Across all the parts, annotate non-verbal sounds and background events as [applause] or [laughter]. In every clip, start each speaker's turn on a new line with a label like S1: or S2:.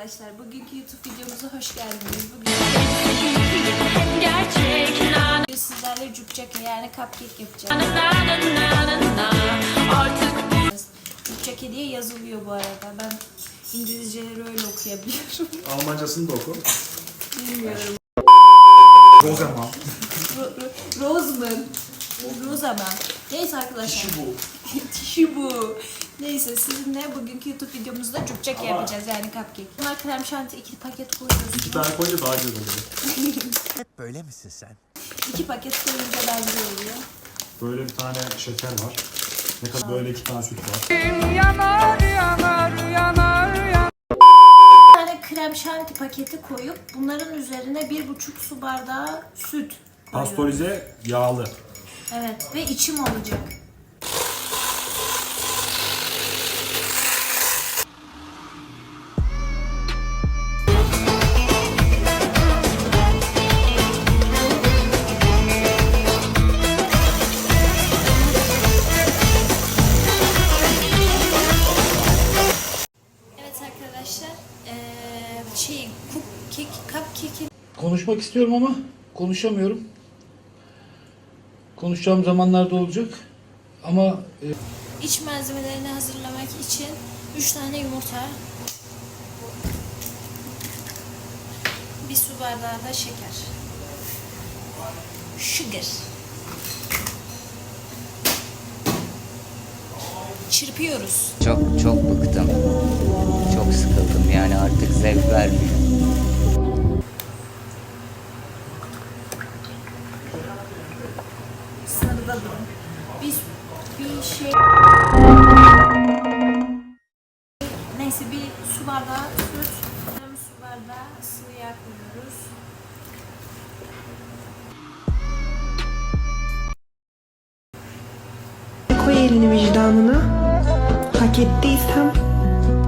S1: arkadaşlar. Bugünkü YouTube videomuza hoş geldiniz. Bugün sizlerle cupcake yani cupcake yapacağız. Cupcake diye yazılıyor bu arada. Ben İngilizceleri öyle okuyabiliyorum. [laughs]
S2: Almancasını da oku.
S1: Bilmiyorum.
S2: Rozeman.
S1: Ro- ro- Roseman. Roseman. Neyse arkadaşlar.
S2: Kişi bu. [laughs]
S1: Tişi bu. Neyse sizinle bugünkü YouTube videomuzda cupcake
S2: Ama-
S1: yapacağız yani cupcake. Bunlar krem şanti iki paket koyuyoruz.
S2: İki tane koyunca daha güzel oluyor.
S3: Hep [laughs] böyle misin sen?
S1: İki paket koyunca daha güzel oluyor.
S2: Böyle bir tane şeker var. Ne kadar böyle iki tane süt var.
S1: Bir tane krem şanti paketi koyup bunların üzerine bir buçuk su bardağı süt koyuyoruz.
S2: Pastörize yağlı.
S1: Evet ve içim olacak. Evet arkadaşlar, eee şey,
S4: Konuşmak istiyorum ama konuşamıyorum. Konuşacağım zamanlarda olacak. Ama e,
S1: iç malzemelerini hazırlamak için 3 tane yumurta, bir su bardağı da şeker. Sugar. Çırpıyoruz.
S5: Çok çok bıktım. Çok sıkıldım yani artık zevk vermiyor.
S1: Sınırda durun. Bir, şey... Neyse bir su bardağı süt, yarım su bardağı sıvı yağ koyuyoruz.
S6: Koy elini vicdanına. Hak ettiysem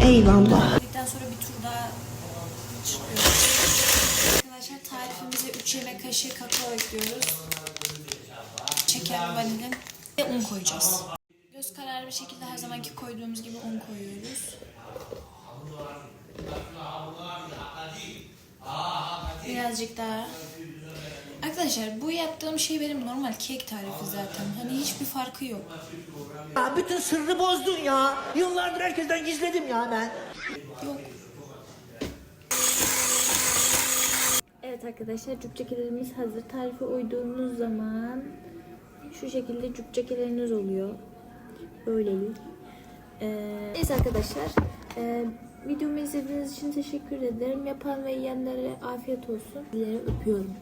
S6: eyvallah.
S1: Dedikten sonra bir tur daha çırpıyoruz. Arkadaşlar tarifimize 3 yemek kaşığı kakao ekliyoruz. Şeker, vanilin ve un koyacağız. Göz kararı bir şekilde her zamanki koyduğumuz gibi un koyuyoruz. Birazcık daha. Arkadaşlar bu yaptığım şey benim normal kek tarifi zaten. Hani hiçbir farkı yok.
S7: Ya bütün sırrı bozdun ya. Yıllardır herkesten gizledim ya ben.
S1: Yok. Evet arkadaşlar cupcakelerimiz hazır. Tarife uyduğunuz zaman şu şekilde cupcakeleriniz oluyor. Böylelik. Ee, neyse arkadaşlar. E, videomu izlediğiniz için teşekkür ederim. Yapan ve yiyenlere afiyet olsun. Sizleri öpüyorum.